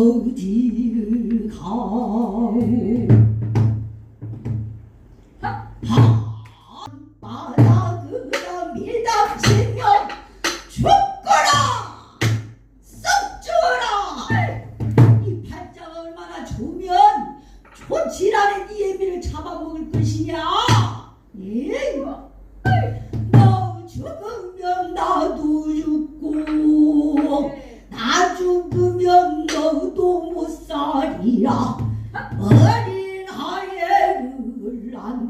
风景好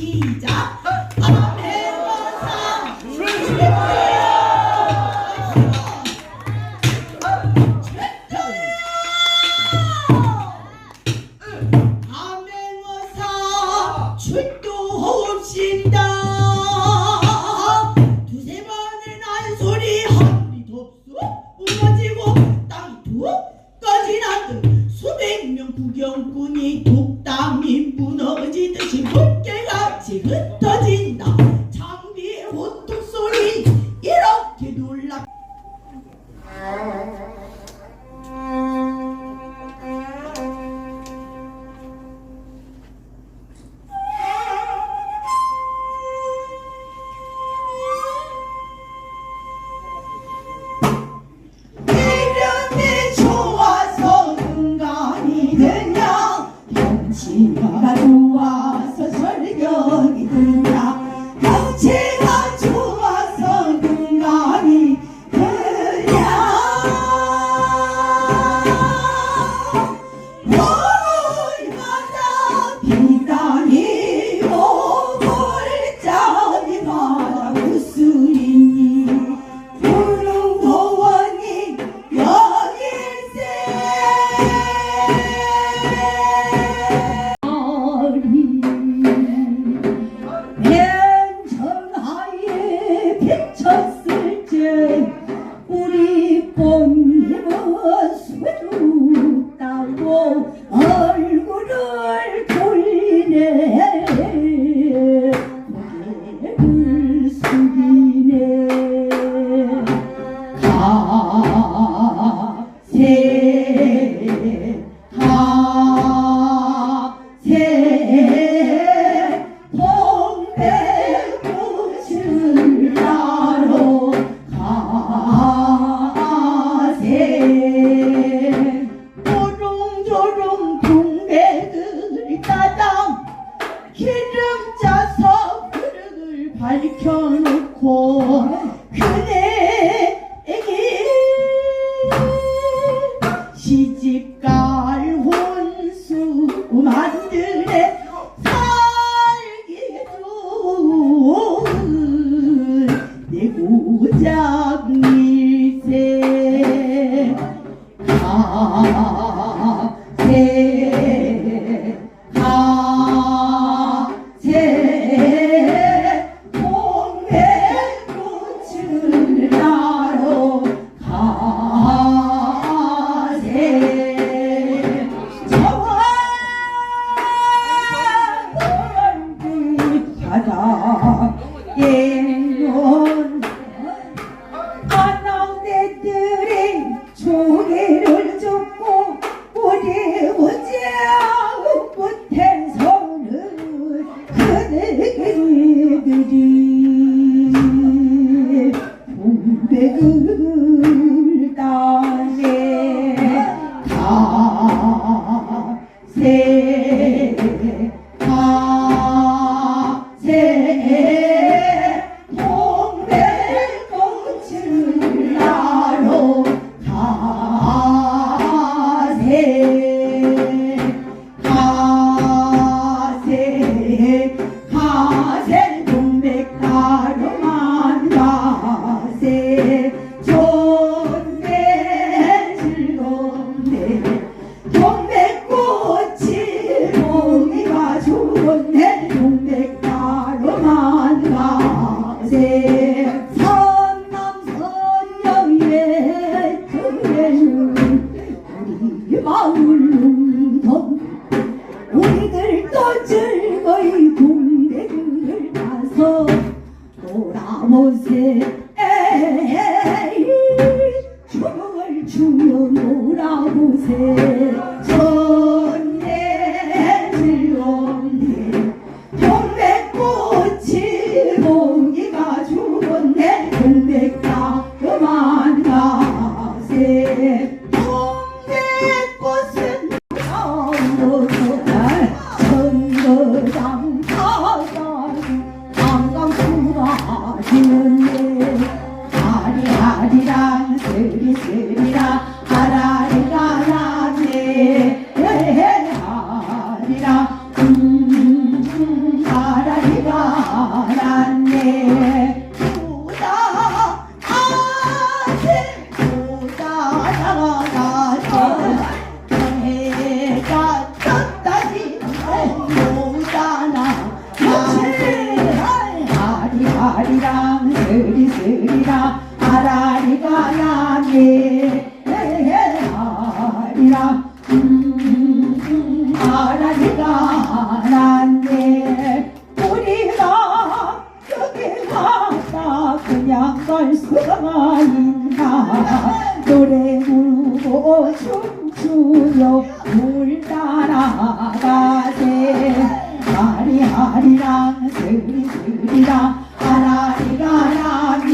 시작. 배우상 출동! 함행어사 출동하옵시다. 소개를 접고 우리 어제하고 못해서는 그대들이 공백을 따네 다 kiss 아리랑 스리스리라 아라리가 나게 아리랑 아라리가 음, 나네. 우리가 여기 가다 그냥 갈 수가 있나 노래 부르고 춤추며 물 따라가세. 아리아리랑 스리스리랑 നാരായണ